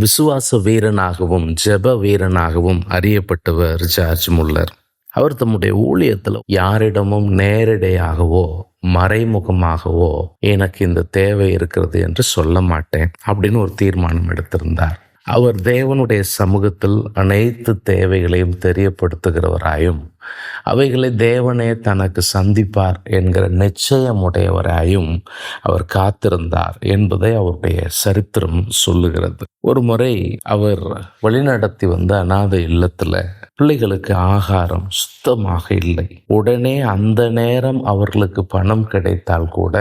விசுவாச வீரனாகவும் ஜெப வீரனாகவும் அறியப்பட்டவர் George Muller. அவர் தம்முடைய ஊழியத்தில் யாரிடமும் நேரடியாகவோ மறைமுகமாகவோ எனக்கு இந்த தேவை இருக்கிறது என்று சொல்ல மாட்டேன் அப்படின்னு ஒரு தீர்மானம் எடுத்திருந்தார். அவர் தேவனுடைய சமூகத்தில் அனைத்து தேவைகளையும் தெரியப்படுத்துகிறவராயும் அவைகளை தேவனே தனக்கு சந்திப்பார் என்கிற நிச்சயமுடையவராயும் அவர் காத்திருந்தார் என்பதை அவருடைய சரித்திரம் சொல்லுகிறது. ஒரு முறை அவர் வழிநடத்தி வந்த அநாத இல்லத்தில் பிள்ளைகளுக்கு ஆகாரம் சுத்தமாக இல்லை. உடனே அந்த நேரம் அவர்களுக்கு பணம் கிடைத்தால் கூட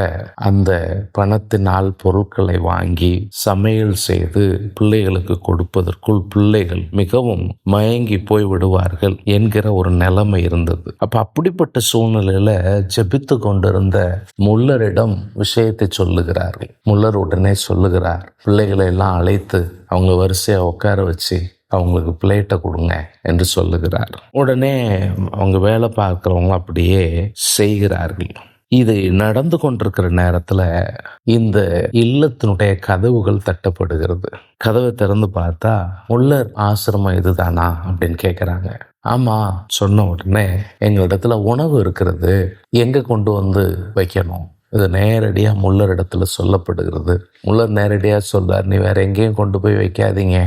அந்த பணத்தினால் பொருட்களை வாங்கி சமையல் செய்து பிள்ளைகளுக்கு கொடுப்பதற்குள் பிள்ளைகள் மிகவும் மயங்கி போய் விடுவார்கள் என்கிற ஒரு நிலைமை இருந்தது. அப்ப அப்படிப்பட்ட சூழ்நிலையில ஜெபித்து கொண்டிருந்த முல்லரிடம் விஷயத்தை சொல்லுகிறார்கள். முல்லர் உடனே சொல்லுகிறார் பிள்ளைகளை எல்லாம் அழைத்து அவங்க வரிசையா உட்கார வச்சு அவங்களுக்கு பிளேட்டை கொடுங்க என்று சொல்லுகிறார். உடனே அவங்க வேலை பார்க்குறவங்க அப்படியே செய்கிறார்கள். இது நடந்து கொண்டிருக்கிற நேரத்தில் இந்த இல்லத்தினுடைய கதவுகள் தட்டப்படுகிறது. கதவை திறந்து பார்த்தா முள்ளர் ஆசிரமம் இதுதானா? அப்படின்னு கேட்குறாங்க ஆமாம் சொன்ன உடனே எங்களிடத்துல உணவு இருக்கிறது. எங்கே கொண்டு வந்து வைக்கணும்? இது நேரடியாக முள்ளர் இடத்துல சொல்லப்படுகிறது. முள்ளர் நேரடியாக சொல்றார் நீ வேற எங்கேயும் கொண்டு போய் வைக்காதீங்க.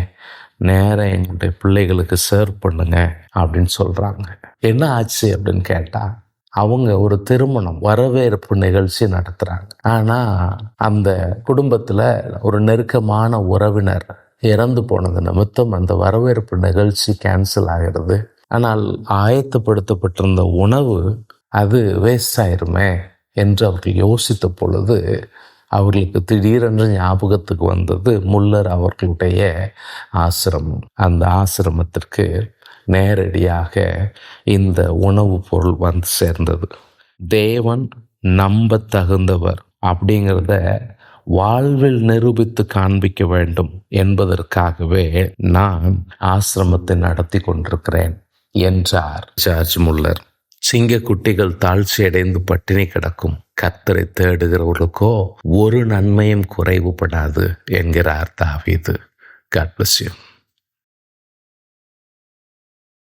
நேராக எங்களுடைய பிள்ளைகளுக்கு சேர் பண்ணுங்க அப்படின்னு சொல்கிறாங்க என்ன ஆச்சு அப்படின்னு கேட்டால் அவங்க ஒரு திருமணம் வரவேற்பு நிகழ்ச்சி நடத்துகிறாங்க ஆனால் அந்த குடும்பத்தில் ஒரு நெருக்கமான உறவினர் இறந்து போனது நிமித்தம் அந்த வரவேற்பு நிகழ்ச்சி கேன்சல் ஆகிறது ஆனால் ஆயத்தப்படுத்தப்பட்டிருந்த உணவு அது வேஸ்ட் ஆயிருமே என்று அவர்கள் யோசித்த பொழுது அவர்களுக்கு திடீரென்று ஞாபகத்துக்கு வந்தது முல்லர் அவர்களுடைய ஆசிரமம் அந்த ஆசிரமத்திற்கு நேரடியாக இந்த உணவுப் பொருள் வந்து சேர்ந்தது. தேவன் நம்ப தகுந்தவர் அப்படிங்கிறத வாழ்வில் நிரூபித்து காண்பிக்க வேண்டும் என்பதற்காகவே நான் ஆசிரமத்தை நடத்தி கொண்டிருக்கிறேன் என்றார் ஜார்ஜ் முல்லர். சிங்க குட்டிகள் தாழ்ச்சி அடைந்து பட்டினி கிடக்கும். கத்தரை தேடுகிறவர்களுக்கோ ஒரு நன்மையும் குறைவுபடாது என்கிறார் தாவீது. God bless you